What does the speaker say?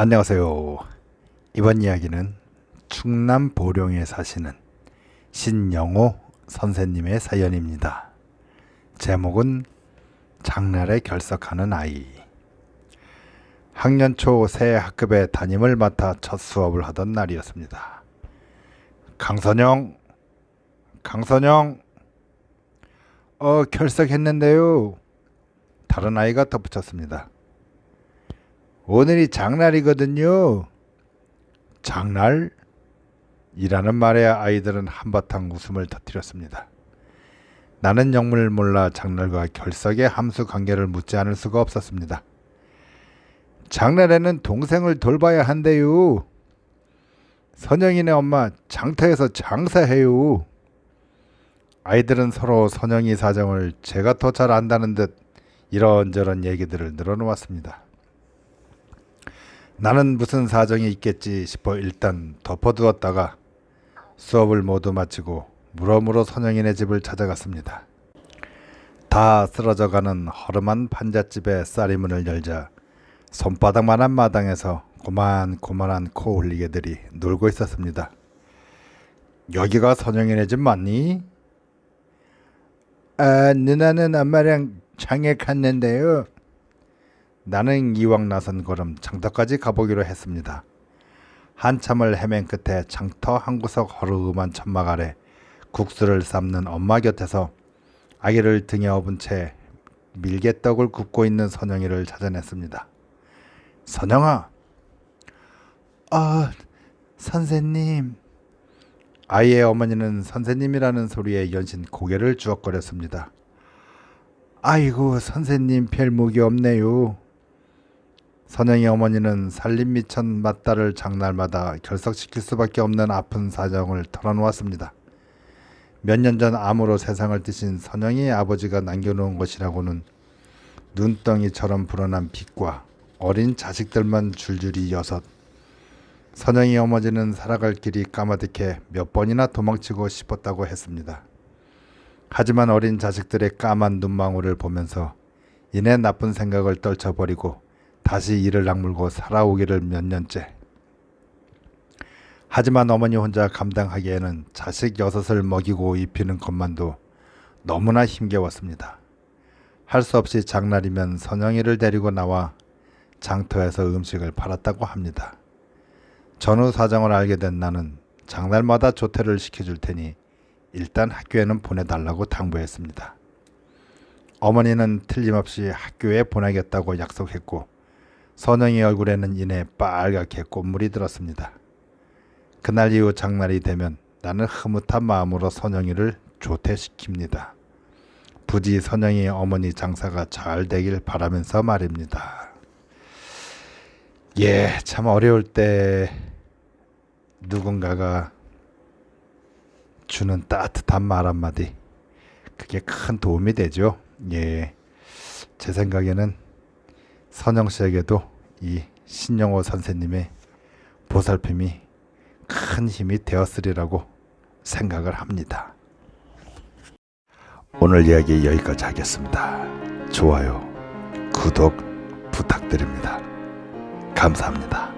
안녕하세요. 이번 이야기는 충남 보령에 사시는 신영호 선생님의 사연입니다. 제목은 장날에 결석하는 아이. 학년 초 새 학급에 담임을 맡아 첫 수업을 하던 날이었습니다. 강선영, 강선영, 어, 결석했는데요. 다른 아이가 덧붙였습니다. 오늘이 장날이거든요. 장날? 이라는 말에 아이들은 한바탕 웃음을 터뜨렸습니다. 나는 영문을 몰라 장날과 결석의 함수 관계를 묻지 않을 수가 없었습니다. 장날에는 동생을 돌봐야 한대요. 선영이네 엄마 장터에서 장사해요. 아이들은 서로 선영이 사정을 제가 더 잘 안다는 듯 이런저런 얘기들을 늘어놓았습니다. 나는 무슨 사정이 있겠지 싶어 일단 덮어두었다가 수업을 모두 마치고 무러무러 선영이네 집을 찾아갔습니다. 다 쓰러져가는 허름한 판잣집의 쌀이 문을 열자 손바닥만한 마당에서 고만고만한 코 흘리개들이 놀고 있었습니다. 여기가 선영이네 집 맞니? 아, 누나는 엄마랑 장에 갔는데요. 나는 이왕 나선 걸음 장터까지 가보기로 했습니다. 한참을 헤맨 끝에 장터 한 구석 허름한 천막 아래 국수를 삶는 엄마 곁에서 아기를 등에 업은 채 밀개떡을 굽고 있는 선영이를 찾아냈습니다. 선영아, 아, 선생님. 아이의 어머니는 선생님이라는 소리에 연신 고개를 주걱거렸습니다. 아이고, 선생님 별 무기 없네요. 선영이 어머니는 살림 미천 맏딸을 장날마다 결석시킬 수밖에 없는 아픈 사정을 털어놓았습니다. 몇 년 전 암으로 세상을 뜨신 선영이 아버지가 남겨놓은 것이라고는 눈덩이처럼 불어난 빚과 어린 자식들만 줄줄이 여섯. 선영이 어머니는 살아갈 길이 까마득해 몇 번이나 도망치고 싶었다고 했습니다. 하지만 어린 자식들의 까만 눈망울을 보면서 이내 나쁜 생각을 떨쳐버리고 다시 이를 악물고 살아오기를 몇 년째. 하지만 어머니 혼자 감당하기에는 자식 여섯을 먹이고 입히는 것만도 너무나 힘겨웠습니다. 할 수 없이 장날이면 선영이를 데리고 나와 장터에서 음식을 팔았다고 합니다. 전후 사정을 알게 된 나는 장날마다 조퇴를 시켜줄 테니 일단 학교에는 보내달라고 당부했습니다. 어머니는 틀림없이 학교에 보내겠다고 약속했고 선영이 얼굴에는 이내 빨갛게 꽃물이 들었습니다. 그날 이후 장날이 되면 나는 흐뭇한 마음으로 선영이를 조퇴시킵니다. 부디 선영이 어머니 장사가 잘 되길 바라면서 말입니다. 예, 참 어려울 때 누군가가 주는 따뜻한 말 한마디 그게 큰 도움이 되죠. 예, 제 생각에는 선영 씨에게도 이 신영호 선생님의 보살핌이 큰 힘이 되었으리라고 생각을 합니다. 오늘 이야기 여기까지 하겠습니다. 좋아요, 구독 부탁드립니다. 감사합니다.